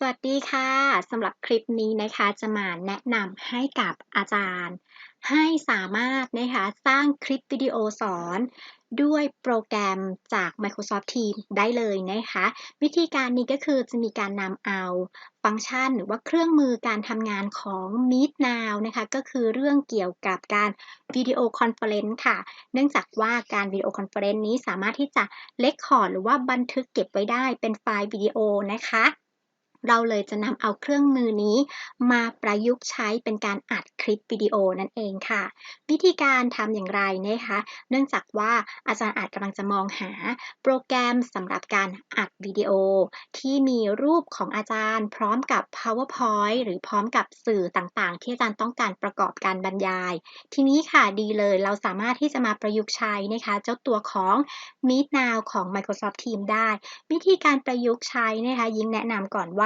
สวัสดีค่ะสำหรับคลิปนี้นะคะจะมาแนะนำให้กับอาจารย์ ให้สามารถนะคะสร้างคลิปวิดีโอสอน ด้วยโปรแกรมจาก Microsoft Teams ได้เลยนะคะ วิธีการนี้ก็คือจะมีการนำเอาฟังก์ชันหรือว่าเครื่องมือการทำงานของ Meet Now นะคะก็คือเรื่องเกี่ยวกับการวิดีโอคอนเฟอเรนซ์ค่ะ เนื่องจากว่าการวิดีโอคอนเฟอเรนซ์นี้สามารถที่จะเลคคอร์ดหรือว่าบันทึกเก็บไว้ได้เป็นไฟล์วิดีโอนะคะ เราเลยจะนำเอาเครื่องมือนี้ มาประยุกต์ใช้เป็นการอัดคลิปวิดีโอนั่นเองค่ะ วิธีการทำอย่างไรนะคะ เนื่องจากว่าอาจารย์อาจกำลังจะมองหาโปรแกรมสำหรับการอัดวิดีโอ ที่มีรูปของอาจารย์ พร้อมกับ powerpoint หรือพร้อมกับสื่อต่างๆ ที่อาจารย์ต้องการประกอบการบรรยาย ทีนี้ค่ะดีเลยเราสามารถที่จะมาประยุกต์ใช้นะคะ เจ้าตัวของ Meet Now ของ Microsoft Teams ได้ วิธีการประยุกต์ใช้นะคะยิ่งแนะนำก่อนว่า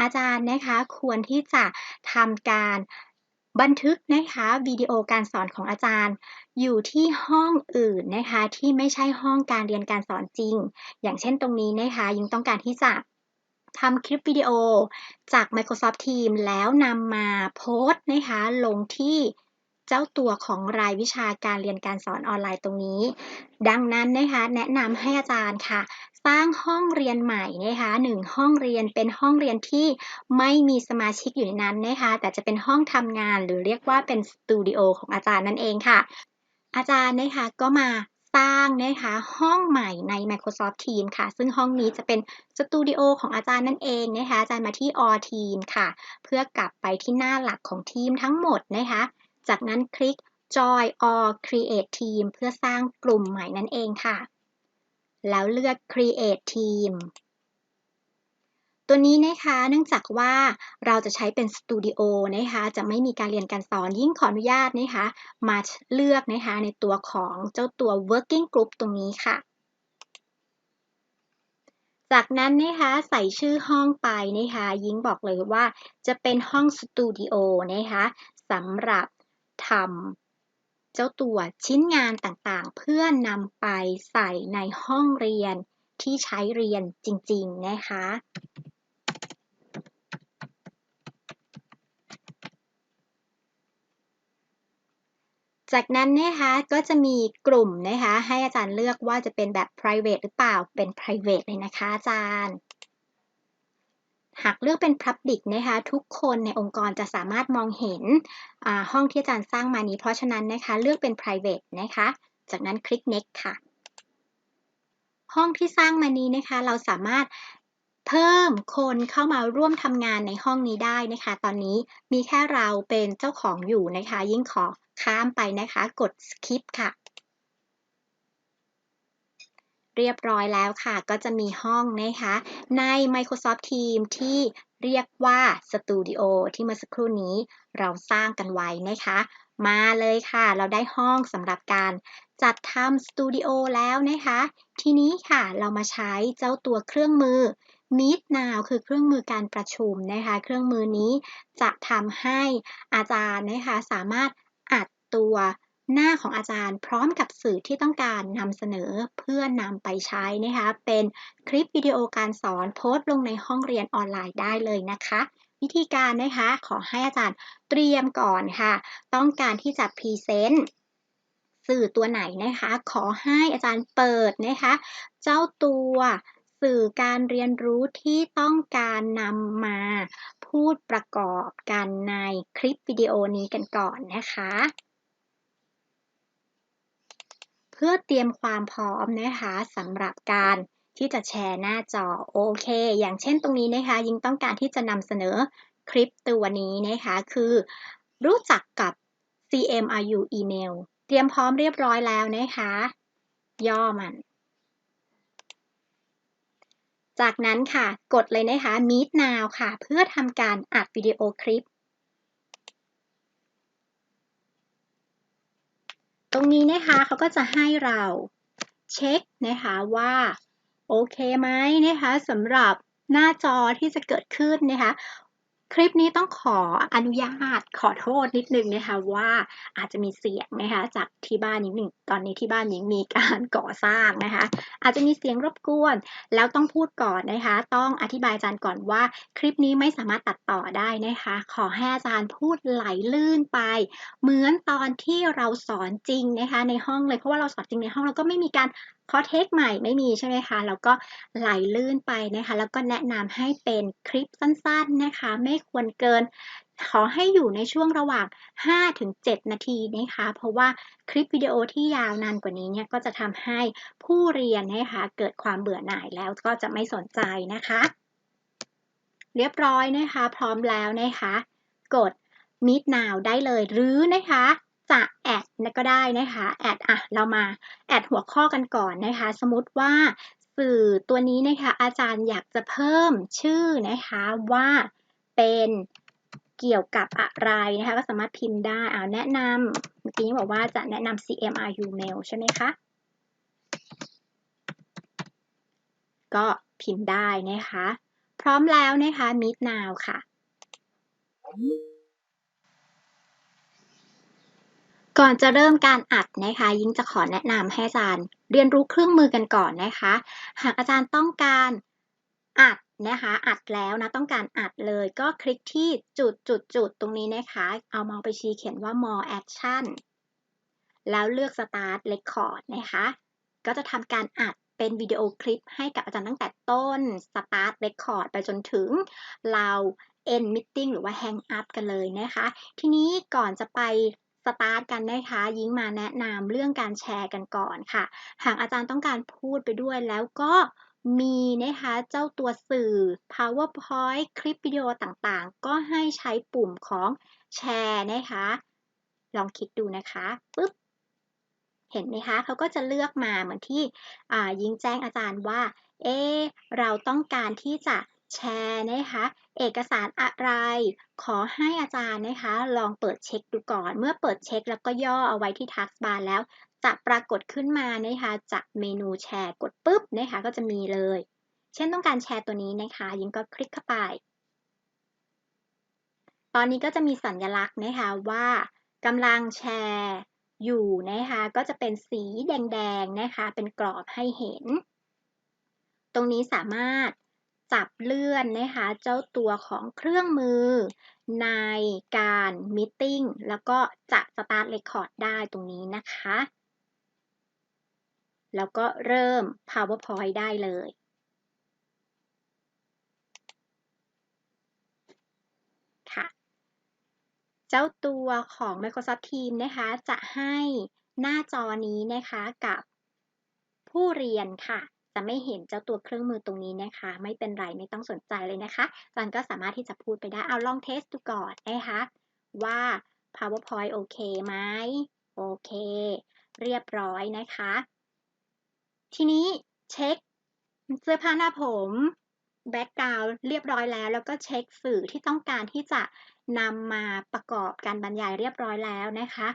อาจารย์นะคะควรที่จะทำการบันทึกนะคะวิดีโอการสอนของอาจารย์ อยู่ที่ห้องอื่นนะคะ ที่ไม่ใช่ห้องการเรียนการสอนจริง อย่างเช่นตรงนี้นะคะยิ่งต้องการที่จะทำคลิปวิดีโอจาก Microsoft Teams แล้วนำมาโพสต์นะคะ ลงที่เจ้าตัวของรายวิชาการเรียนการสอนออนไลน์ตรงนี้ ดังนั้นนะคะ แนะนำให้อาจารย์ค่ะ สร้างห้องเรียนใหม่นะคะหนึ่งห้องเรียนเป็นห้องเรียนที่ไม่มีสมาชิกอยู่ในนั้นนะคะแต่จะเป็นห้องทำงานหรือเรียกว่าเป็นสตูดิโอของอาจารย์นั่นเองค่ะ อาจารย์นะคะก็มาสร้างนะคะห้องใหม่ใน Microsoft Teams ค่ะ ซึ่งห้องนี้จะเป็นสตูดิโอของอาจารย์นั่นเองนะคะอาจารย์มาที่ All Team ค่ะ เพื่อกลับไปที่หน้าหลักของทีมทั้งหมดนะคะ จากนั้นคลิก Join or Create Team เพื่อสร้างกลุ่มใหม่นั่นเองค่ะ แล้วเลือก Create Team ตัวนี้นะคะเนื่องจากว่าเราจะใช้เป็นสตูดิโอนะคะจะไม่มีการเรียนการสอนยิ่งขออนุญาตนะคะมาเลือกนะคะในตัวของเจ้าตัว working group ตรงนี้ค่ะ จากนั้นนะคะใส่ชื่อห้องไปนะคะยิ่งบอกเลยว่าจะเป็นห้องสตูดิโอนะคะสำหรับทำ เจ้าตัวชิ้นงานต่างๆ เพื่อนำไปใส่ในห้องเรียนที่ใช้เรียนจริง ๆ นะคะจากนั้นนะคะก็จะมีกลุ่มนะคะให้อาจารย์เลือกว่าจะเป็นแบบ private หรือเปล่าเป็น private เลยนะคะอาจารย์ หากเลือกเป็น Public นะคะทุกคนในองค์กรจะสามารถมองเห็นห้องที่อาจารย์สร้างมานี้ เพราะฉะนั้นนะคะเลือกเป็น Private นะคะจากนั้นคลิก Next ค่ะ ห้องที่สร้างมานี้นะคะเราสามารถเพิ่มคนเข้ามาร่วมทำงานในห้องนี้ได้นะคะ ตอนนี้มีแค่เราเป็นเจ้าของอยู่นะคะ ยิ่งขอข้ามไปนะคะ กด Skip ค่ะ เรียบร้อยแล้วค่ะ ก็จะมีห้องนะคะ ใน Microsoft Teams ที่เรียกว่า Studio ที่เมื่อสักครู่นี้เราสร้างกันไว้นะคะ มาเลยค่ะ เราได้ห้องสำหรับการจัดทำสตูดิโอแล้วนะคะ ทีนี้ค่ะเรามาใช้เจ้าตัวเครื่องมือ Meet Now คือเครื่องมือการประชุมนะคะ เครื่องมือนี้จะทำให้อาจารย์นะคะสามารถอัดตัว หน้าของอาจารย์พร้อมกับสื่อที่ต้องการนำเสนอเพื่อนำไปใช้นะคะเป็นคลิปวิดีโอการสอนโพสต์ลงในห้องเรียนออนไลน์ได้เลยนะคะ วิธีการนะคะขอให้อาจารย์เตรียมก่อนค่ะ ต้องการที่จะพรีเซนต์สื่อตัวไหนนะคะ ขอให้อาจารย์เปิดนะคะ เจ้าตัวสื่อการเรียนรู้ที่ต้องการนำมาพูดประกอบกันในคลิปวิดีโอนี้กันก่อนนะคะ เพื่อเตรียมความพร้อมนะคะสำหรับการที่จะแชร์หน้าจอโอเค อย่างเช่นตรงนี้นะคะ ยิ่งต้องการที่จะนำเสนอคลิปตัวนี้นะคะ คือรู้จักกับ CMRU email เตรียมพร้อมเรียบร้อยแล้วนะคะ ย่อมัน จากนั้นค่ะ กดเลยนะคะ Meet Now ค่ะ เพื่อทำการอัดวิดีโอคลิป ตรงนี้นะคะเขาก็จะให้เราเช็คนะคะว่าโอเคไหมนะคะสำหรับหน้าจอที่จะเกิดขึ้นนะคะ คลิปนี้ต้องขออนุญาตขอโทษนิดนึงนะคะว่าอาจจะมีเสียงนะคะจากที่บ้านนิดหนึ่งตอนนี้ที่บ้านยิงมีการก่อสร้างนะคะ อาจจะมีเสียงรบกวน แล้วต้องพูดก่อนนะคะ ต้องอธิบายอาจารย์ก่อนว่า คลิปนี้ไม่สามารถตัดต่อได้นะคะ ขอให้อาจารย์พูดไหลลื่นไป เหมือนตอนที่เราสอนจริงนะคะในห้องเลยเพราะว่าเราสอนจริงในห้องเราก็ไม่มีการ คอเทคใหม่ไม่มีใช่ไหมคะ แล้วก็ไหลลื่นไปนะคะ แล้วก็แนะนำให้เป็นคลิปสั้นๆนะคะ ไม่ควรเกิน ขอให้อยู่ในช่วงระหว่าง 5-7 นาทีนะคะ เพราะว่าคลิปวิดีโอที่ยาวนานกว่านี้เนี่ยก็จะทำให้ผู้เรียนนะคะ เกิดความเบื่อหน่ายแล้วก็จะไม่สนใจนะคะ เรียบร้อยนะคะ พร้อมแล้วนะคะ กด Meet Now ได้เลยหรือนะคะ จะแอดก็ได้นะคะแอดอะเรามาแอดหัวข้อกันก่อนนะคะ สมมติว่าสื่อตัวนี้นะคะ อาจารย์อยากจะเพิ่มชื่อนะคะว่าเป็นเกี่ยวกับอะไรนะคะ ก็สามารถพิมพ์ได้เอาแนะนำเมื่อกี้บอกว่าจะแนะนำ CMRU mail ใช่ไหมคะก็พิมพ์ได้นะคะ พร้อมแล้วนะคะ Meet Now ค่ะ ก่อนจะเริ่มการอัดนะคะ ยิ่งจะขอแนะนำให้อาจารย์เรียนรู้เครื่องมือกันก่อนนะคะ หากอาจารย์ต้องการอัดนะคะ อัดแล้วนะต้องการอัดเลยก็คลิกที่จุดจุดจุดตรงนี้นะคะ เอามองไปชี้เขียนว่า more action แล้วเลือก start record นะคะ ก็จะทำการอัดเป็นวิดีโอคลิปให้กับอาจารย์ตั้งแต่ต้น start record ไปจนถึงเรา end meeting หรือว่า hang up กันเลยนะคะ ทีนี้ก่อนจะไป สตาร์ทกันนะคะยิงมาแนะนำเรื่องการแชร์กันก่อนค่ะ หากอาจารย์ต้องการพูดไปด้วยแล้วก็มีนะคะเจ้าตัวสื่อ powerpoint คลิปวิดีโอต่างๆ ก็ให้ใช้ปุ่มของแชร์นะคะ ลองคลิกดูนะคะปึ๊บเห็นไหมคะเขาก็จะเลือกมาเหมือนที่ยิงแจ้งอาจารย์ว่า เอ เราต้องการที่จะ แชร์นะคะ เอกสารอะไร ขอให้อาจารย์นะคะ ลองเปิดเช็คดูก่อน เมื่อเปิดเช็คแล้วก็ย่อเอาไว้ที่ทักบาร์แล้ว จะปรากฏขึ้นมานะคะจากเมนูแชร์กดปุ๊บนะคะ ก็จะมีเลย เช่นต้องการแชร์ตัวนี้นะคะ ยิงก็คลิกเข้าไป ตอนนี้ก็จะมีสัญลักษณ์นะคะว่ากำลังแชร์อยู่นะคะ ก็จะเป็นสีแดงๆนะคะ เป็นกรอบให้เห็น ตรงนี้สามารถ จับเลื่อนนะคะเจ้าตัวของเครื่องมือ ในการมิ팅แล้วก็จะสตาร์ทเรคคอร์ดได้ตรงนี้นะคะ แล้วก็เริ่ม PowerPoint ได้เลยค่ะเจ้าตัวของ Microsoft Teams นะคะจะให้หน้าจอนี้นะคะกับผู้เรียนค่ะ จะไม่เห็นเจ้าตัวเครื่องมือตรงนี้นะคะ ไม่เป็นไรไม่ต้องสนใจเลยนะคะจันก็สามารถที่จะพูดไปได้เอาลองเทสดูก่อนนะคะว่า PowerPoint โอเคไหมโอเค เรียบร้อยนะคะ ทีนี้เช็คเสื้อผ้าหน้าผมแบ็กกราวด์เรียบร้อยแล้ว แล้วก็เช็คสื่อที่ต้องการที่จะนำมาประกอบการบรรยายเรียบร้อยแล้วนะคะ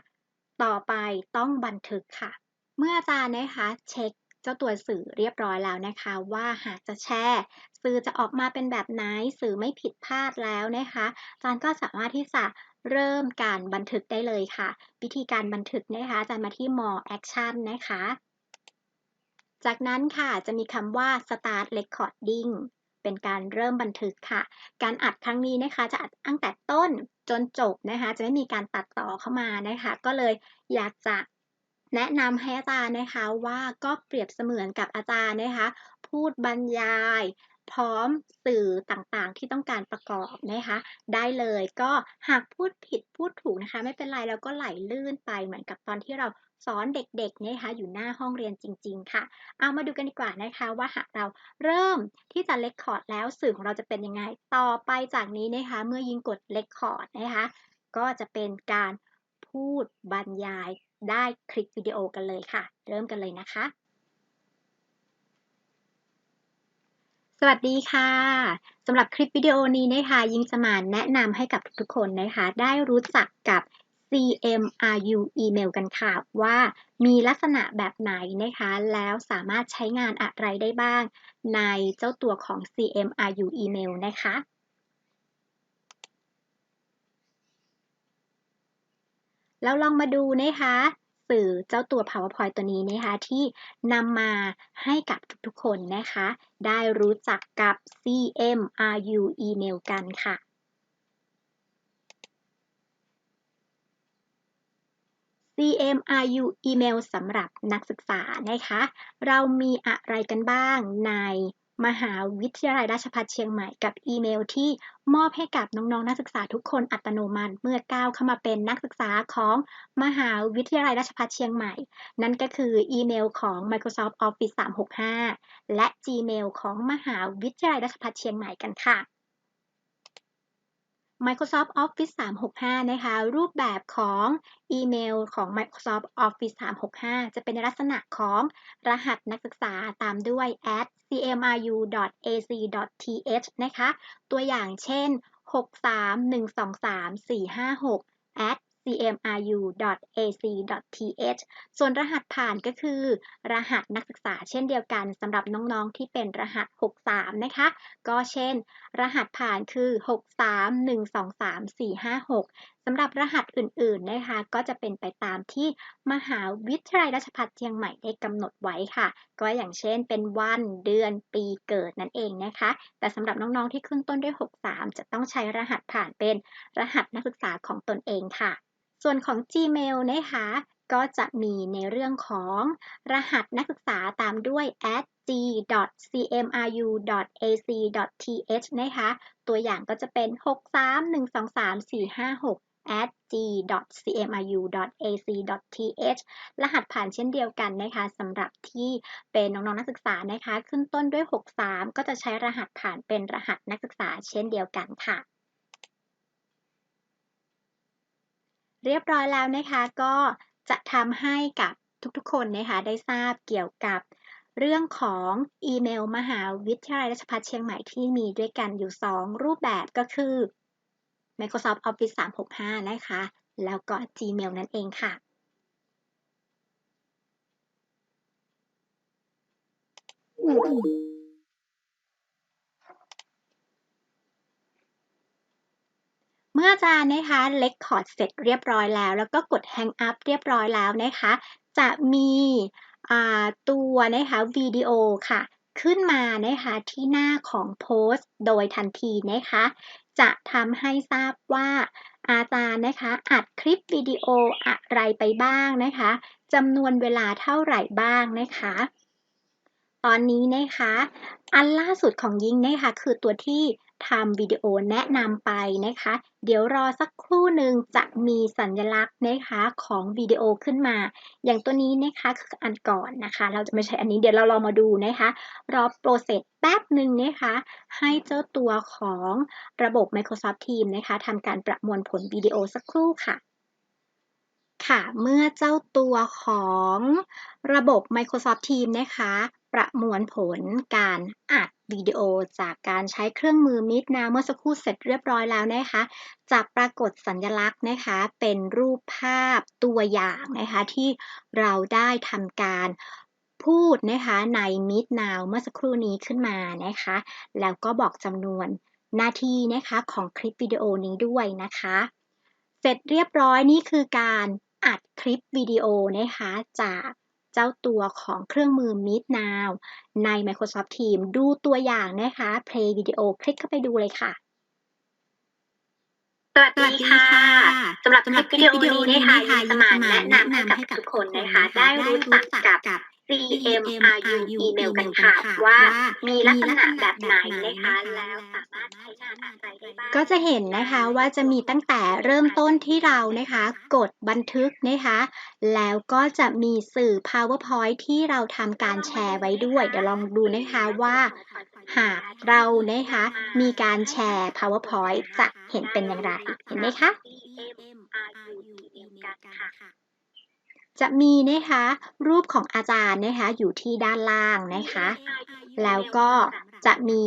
ต่อไปต้องบันทึกค่ะ เมื่ออาจารย์นะคะเช็ค จ้าตัวสื่อเรียบร้อยแล้วนะคะ ว่าหากจะแชร์สื่อจะออกมาเป็นแบบไหนสื่อไม่ผิดพลาดแล้วนะคะอาจารย์ก็สามารถที่จะเริ่มการบันทึกได้เลยค่ะ วิธีการบันทึกนะคะอาจารย์มาที่ more action นะคะ จากนั้นค่ะจะมีคำว่า start recording เป็นการเริ่มบันทึกค่ะ การอัดครั้งนี้นะคะ จะอัดตั้งแต่ต้นจนจบนะคะ จะไม่มีการตัดต่อเข้ามานะคะ ก็เลยอยากจะ แนะนำให้อาจารย์นะคะว่าก็เปรียบเสมือนกับอาจารย์นะคะ พูดบรรยาย พร้อมสื่อต่างๆ ที่ต้องการประกอบนะคะ ได้เลยก็หากพูดผิดพูดถูกนะคะ ไม่เป็นไรแล้วก็ไหลลื่นไปเหมือนกับตอนที่เราสอนเด็กๆนะคะอยู่หน้าห้องเรียนจริง ๆ ค่ะ เอามาดูกันดีกว่านะคะว่าหากเราเริ่มที่จะเลคคอร์ดแล้วสื่อของเราจะเป็นยังไง ต่อไปจากนี้นะคะเมื่อยิงกดเลคคอร์ดนะคะก็จะเป็นการพูดบรรยาย ได้คลิปวิดีโอกันเลยค่ะ เริ่มกันเลยนะคะ สวัสดีค่ะสำหรับคลิปวิดีโอนี้นะคะยิงจะมานแนะนำให้กับทุกคนนะคะ ได้รู้จักกับ CMRU email กันค่ะ ว่ามีลักษณะแบบไหนนะคะ แล้วสามารถใช้งานอะไรได้บ้าง ในเจ้าตัวของ CMRU email นะคะ แล้วลองมาดูนะคะสื่อเจ้าตัว PowerPoint ตัวนี้นะคะที่นำมาให้กับทุกๆคนนะคะ ได้รู้จักกับ CMRU Email กันค่ะ CMRU Email สำหรับนักศึกษานะคะ เรามีอะไรกันบ้างใน มหาวิทยาลัยราชภัฏเชียงใหม่กับอีเมลที่มอบให้กับน้องๆ นักศึกษาทุกคนอัตโนมัติเมื่อก้าวเข้ามาเป็นนักศึกษาของมหาวิทยาลัยราชภัฏเชียงใหม่ นั่นก็คืออีเมลของ Microsoft Office 365 และ Gmail ของมหาวิทยาลัยราชภัฏเชียงใหม่กันค่ะ Microsoft Office 365 นะคะ รูปแบบของอีเมลของ Microsoft Office 365 จะเป็นในลักษณะของรหัสนักศึกษาตามด้วย at cmru.ac.th นะคะ ตัวอย่างเช่น 6312345 at cmru.ac.th ส่วนรหัสผ่านก็คือ รหัสนักศึกษาเช่นเดียวกันสำหรับน้องๆ ที่เป็นรหัส 63 นะคะ ก็เช่น รหัสผ่านคือ 63123456สำหรับรหัสอื่นๆนะคะ ก็จะเป็นไปตามที่มหาวิทยาลัยราชภัฏเชียงใหม่ได้กำหนดไว้ค่ะ ก็อย่างเช่นเป็นวันเดือนปีเกิดนั่นเองนะคะ แต่สำหรับน้องๆ ที่ขึ้นต้นด้วย 63 จะต้องใช้รหัสผ่านเป็นรหัสนักศึกษาของตนเองค่ะ ส่วนของ Gmail นะคะก็จะมีในเรื่องของรหัสนักศึกษาตามด้วย g.cmru.ac.th นะคะ ตัวอย่างก็จะเป็น 6312345 at g.cmru.ac.th รหัสผ่านเช่นเดียวกันนะคะสำหรับที่เป็นน้องๆนักศึกษานะคะ ขึ้นต้นด้วย 63 ก็จะใช้รหัสผ่านเป็นรหัสนักศึกษาเช่นเดียวกันค่ะ เรียบร้อยแล้วนะคะก็จะทำให้กับทุกๆคนนะคะได้ทราบเกี่ยวกับเรื่องของอีเมลมหาวิทยาลัยราชภัฏเชียงใหม่ที่มีด้วยกันอยู่ 2 รูปแบบก็คือ Microsoft Office 365 นะคะ แล้วก็ Gmail นั่นเองค่ะ เมื่ออาจารย์นะคะเลคคอร์ดเสร็จเรียบร้อยแล้ว แล้วก็กด Hang up เรียบร้อยแล้วนะคะ จะมีตัวนะคะวิดีโอค่ะ ขึ้นมานะคะที่หน้าของโพสต์โดยทันทีนะคะ จะทำให้ทราบว่าอาจารย์นะคะอัดคลิปวิดีโออะไรไปบ้างนะคะจำนวนเวลาเท่าไหร่บ้างนะคะ ตอนนี้นะคะ อันล่าสุดของยิงนะคะคือตัวที่ทำวิดีโอแนะนำไปนะคะ เดี๋ยวรอสักครู่หนึ่งจะมีสัญลักษณ์นะคะของวิดีโอขึ้นมา อย่างตัวนี้นะคะคืออันก่อนนะคะ เราจะไม่ใช้อันนี้เดี๋ยวเราลองมาดูนะคะ รอโปรเซสแป๊บหนึ่งนะคะ ให้เจ้าตัวของระบบ Microsoft Teams นะคะทำการประมวลผลวิดีโอสักครู่ค่ะค่ะ เมื่อเจ้าตัวของระบบ Microsoft Teams นะคะ ประมวลผลการอัดวิดีโอจากการใช้เครื่องมือ Meet Now เมื่อสักครู่เสร็จเรียบร้อยแล้วนะคะจะปรากฏสัญลักษณ์นะคะ เป็นรูปภาพตัวอย่างนะคะที่เราได้ทำการพูดนะคะใน Meet Now เมื่อสักครู่นี้ขึ้นมานะคะ แล้วก็บอกจำนวนนาทีนะคะของคลิปวิดีโอนี้ด้วยนะคะ เสร็จเรียบร้อยนี่คือการอัดคลิปวิดีโอนะคะจาก เจ้าตัวของเครื่องมือ Meet Now ใน Microsoft Teams ดูตัวอย่างนะคะ Play วิดีโอคลิกเข้าไปดูเลยค่ะสวัสดีค่ะสำหรับคลิปวิดีโอนี้นะคะยินมาแนะนำให้กับทุกคนนะคะ ได้รู้จักกับ CMRU อีเมลกันค่ะว่ามีลักษณะแบบไหนนะคะแล้วสามารถใช้งานอะไรได้บ้างก็จะเห็นนะคะว่าจะมีตั้งแต่เริ่มต้นที่เรานะคะ กดบันทึกนะคะ แล้วก็จะมีสื่อ PowerPoint ที่เราทำการแชร์ไว้ด้วย เดี๋ยวลองดูนะคะว่า หากเรานะคะ มีการแชร์ PowerPoint จะเห็นเป็นอย่างไร เห็นไหมคะ จะมีนะคะรูปของอาจารย์นะคะอยู่ที่ด้านล่างนะคะ แล้วก็จะมี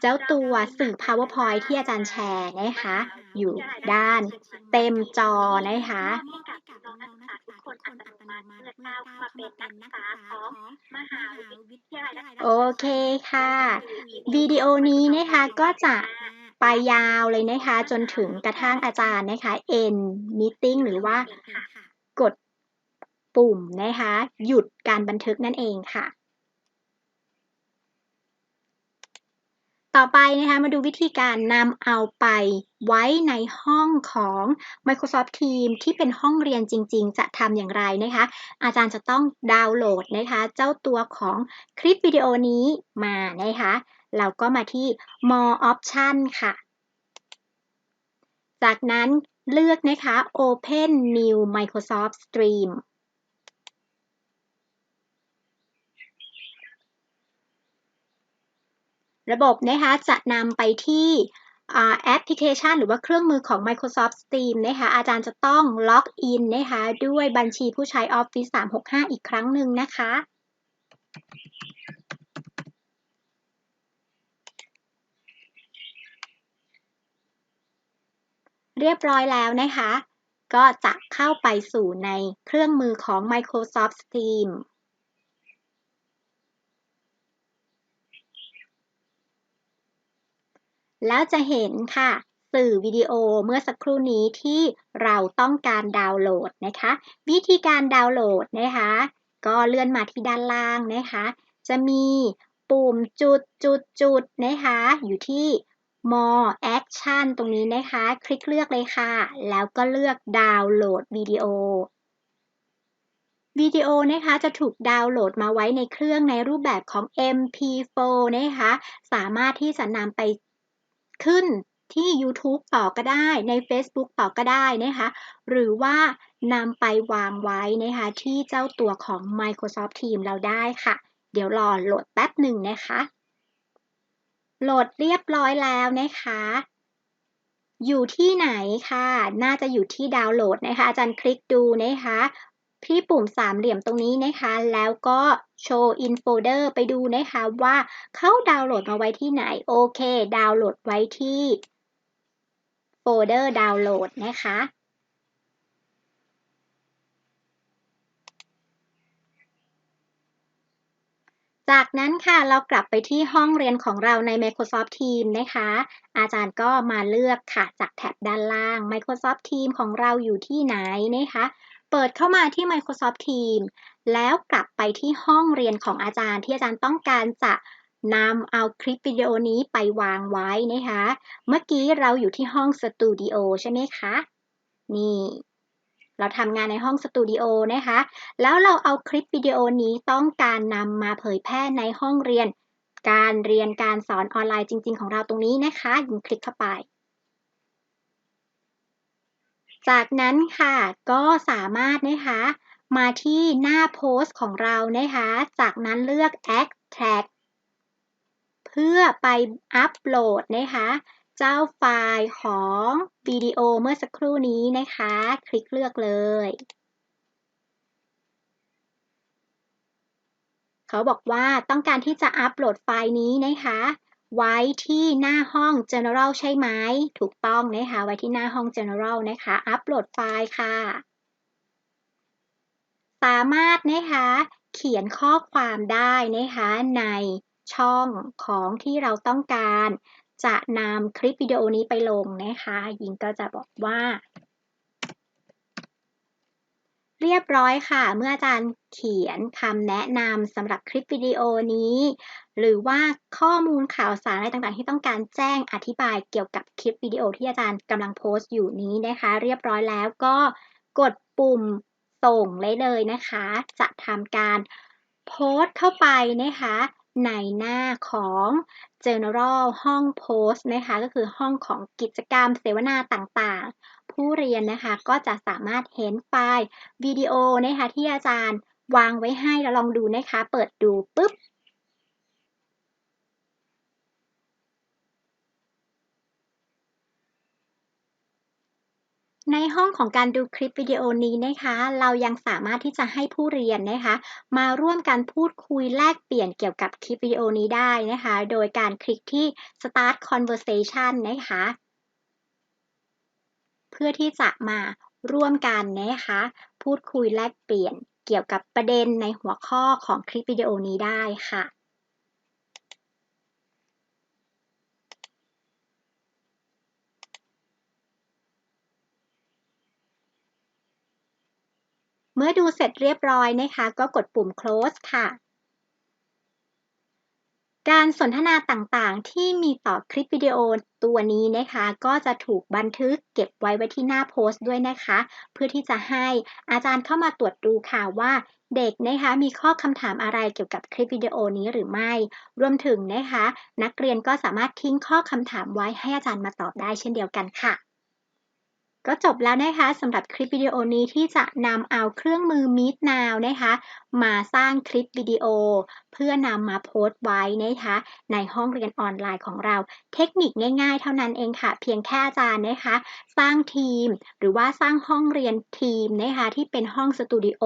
เจ้าตัวสื่อ PowerPoint ที่อาจารย์แชร์นะคะ อยู่ด้านเต็มจอนะคะโอเคค่ะ วิดีโอนี้นะคะก็จะไปยาวเลยนะคะ จนถึงกระทั่งอาจารย์นะคะ end meeting หรือว่ากด ปุ่มนะคะ หยุดการบันทึกนั่นเองค่ะ ต่อไปนะคะมาดูวิธีการนำเอาไปไว้ในห้องของ Microsoft Teams ที่เป็นห้องเรียนจริง ๆ จะทำอย่างไรนะคะ อาจารย์จะต้องดาวน์โหลดนะคะ เจ้าตัวของคลิปวิดีโอนี้มานะคะ เราก็มาที่ more option ค่ะ จากนั้นเลือกนะคะ open new Microsoft Stream ระบบนะคะ จะนำไปที่แอปพลิเคชัน หรือว่าเครื่องมือของ Microsoft Stream นะคะอาจารย์จะต้องล็อกอินนะคะด้วยบัญชีผู้ใช้ Office 365 อีกครั้งหนึ่งนะคะ เรียบร้อยแล้วนะคะ ก็จะเข้าไปสู่ในเครื่องมือของ Microsoft Stream แล้วจะเห็นค่ะ สื่อวิดีโอเมื่อสักครู่นี้ที่เราต้องการดาวน์โหลดนะคะ วิธีการดาวน์โหลดนะคะ ก็เลื่อนมาที่ด้านล่างนะคะ จะมีปุ่มจุดจุดจุดนะคะ อยู่ที่ more action ตรงนี้นะคะ คลิกเลือกเลยค่ะ แล้วก็เลือกดาวน์โหลดวิดีโอวิดีโอนะคะจะถูกดาวน์โหลดมาไว้ในเครื่องในรูปแบบของ MP4 นะคะ สามารถที่จะนำไป ขึ้นที่ YouTube ต่อก็ได้ใน Facebook ต่อก็ได้นะคะหรือว่านำไปวางไว้นะคะที่เจ้าตัวของ Microsoft Teams เราได้ค่ะ เดี๋ยวรอโหลดแป๊บหนึ่งนะคะ โหลดเรียบร้อยแล้วนะคะ อยู่ที่ไหนค่ะ น่าจะอยู่ที่ดาวน์โหลดนะคะอาจารย์คลิกดูนะคะ ที่ปุ่มสามเหลี่ยมตรงนี้นะคะ แล้วก็ show in folder ไปดูนะคะว่าเขาดาวน์โหลดมาไว้ที่ไหน โอเค ดาวน์โหลดไว้ที่โฟลเดอร์ดาวน์โหลดนะคะ จากนั้นค่ะเรากลับไปที่ห้องเรียนของเราใน Microsoft Teams นะคะ อาจารย์ก็มาเลือกค่ะจากแท็บด้านล่าง Microsoft Teams ของเราอยู่ที่ไหนนะคะ เปิดเข้ามาที่ Microsoft Teams แล้วกลับไปที่ห้องเรียนของอาจารย์ที่อาจารย์ต้องการจะนำเอาคลิปวิดีโอนี้ไปวางไว้นะคะ เมื่อกี้เราอยู่ที่ห้องสตูดิโอใช่ไหมคะ นี่ เราทำงานในห้องสตูดิโอนะคะ แล้วเราเอาคลิปวิดีโอนี้ต้องการนำมาเผยแพร่ในห้องเรียน การเรียนการสอนออนไลน์จริง ๆ ของเราตรงนี้นะคะยิงคลิกเข้าไป จากนั้นค่ะก็สามารถนะคะมาที่หน้าโพสต์ของเรานะคะ จากนั้นเลือก extract เพื่อไปอัปโหลดนะคะ เจ้าไฟล์ของวิดีโอเมื่อสักครู่นี้นะคะ คลิกเลือกเลย เขาบอกว่าต้องการที่จะอัปโหลดไฟล์นี้นะคะ ไว้ที่หน้าห้อง general ใช่ไหม ถูกต้องนะคะ ไว้ที่หน้าห้อง general นะคะ อัปโหลดไฟล์ค่ะ สามารถนะคะ เขียนข้อความได้นะคะในช่องของที่เราต้องการ จะนำคลิปวิดีโอนี้ไปลงนะคะ ยิงก็จะบอกว่า เรียบร้อยค่ะ เมื่ออาจารย์เขียนคำแนะนำสำหรับคลิปวิดีโอนี้ หรือว่าข้อมูลข่าวสารอะไรต่างๆ ที่ต้องการแจ้งอธิบายเกี่ยวกับคลิปวิดีโอที่อาจารย์กำลังโพสต์อยู่นี้นะคะ เรียบร้อยแล้วก็กดปุ่มส่งเลยเลยนะคะ จะทำการโพสต์เข้าไปนะคะในหน้าของ general ห้องโพสต์นะคะ ก็คือห้องของกิจกรรมเสวนาต่างๆ ผู้เรียนนะคะก็จะสามารถเห็นไฟล์วิดีโอนะคะที่อาจารย์วางไว้ให้เราลองดูนะคะ เปิดดูปุ๊บในห้องของการดูคลิปวิดีโอนี้นะคะ เรายังสามารถที่จะให้ผู้เรียนนะคะ มาร่วมกันพูดคุยแลกเปลี่ยนเกี่ยวกับคลิปวิดีโอนี้ได้นะคะ โดยการคลิกที่ start conversation นะคะ เพื่อที่จะมาร่วมกันนะคะ พูดคุยแลกเปลี่ยนเกี่ยวกับประเด็นในหัวข้อของคลิปวิดีโอนี้ได้ค่ะเมื่อดูเสร็จเรียบร้อยนะคะ ก็กดปุ่ม close ค่ะ การสนทนาต่างๆ ที่มีต่อคลิปวิดีโอตัวนี้นะคะ ก็จะถูกบันทึกเก็บไว้ไว้ที่หน้าโพสต์ด้วยนะคะ เพื่อที่จะให้อาจารย์เข้ามาตรวจดูค่ะว่าเด็กนะคะมีข้อคำถามอะไรเกี่ยวกับคลิปวิดีโอนี้หรือไม่ รวมถึงนะคะ นักเรียนก็สามารถทิ้งข้อคำถามไว้ให้อาจารย์มาตอบได้เช่นเดียวกันค่ะ ก็จบแล้วนะคะสำหรับคลิปวิดีโอนี้ที่จะนำเอาเครื่องมือ Meet Now นะคะ มาสร้างคลิปวิดีโอ เพื่อนำมาโพสต์ไว้นะคะ ในห้องเรียนออนไลน์ของเรา เทคนิคง่ายๆ เท่านั้นเองค่ะ เพียงแค่อาจารย์นะคะ สร้างทีม หรือว่าสร้างห้องเรียนทีมนะคะที่เป็นห้องสตูดิโอ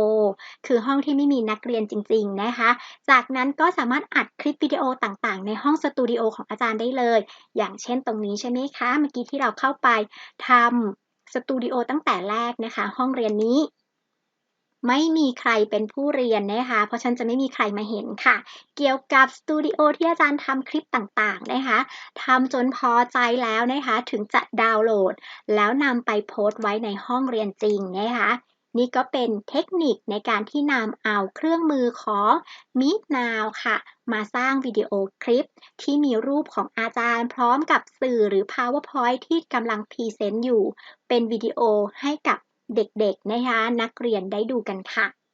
คือห้องที่ไม่มีนักเรียนจริง ๆนะคะ จากนั้นก็สามารถอัดคลิปวิดีโอต่างๆ ในห้องสตูดิโอของอาจารย์ได้เลย อย่างเช่นตรงนี้ใช่ไหมคะเมื่อกี้ที่เราเข้าไปทำ สตูดิโอตั้งแต่แรกนะคะ ห้องเรียนนี้ ไม่มีใครเป็นผู้เรียนนะคะ เพราะฉันจะไม่มีใครมาเห็นค่ะ เกี่ยวกับสตูดิโอที่อาจารย์ทำคลิปต่างๆนะคะทำจนพอใจแล้วนะคะ ถึงจะดาวน์โหลด แล้วนำไปโพสต์ไว้ในห้องเรียนจริงนะคะ นี่ก็เป็นเทคนิคในการที่นำเอาเครื่องมือของ Meet Now ค่ะ มาสร้างวิดีโอคลิป ที่มีรูปของอาจารย์ พร้อมกับสื่อหรือ PowerPoint ที่กำลังพรีเซนต์อยู่ เป็นวิดีโอให้กับเด็กๆนะคะนักเรียนได้ดูกันค่ะ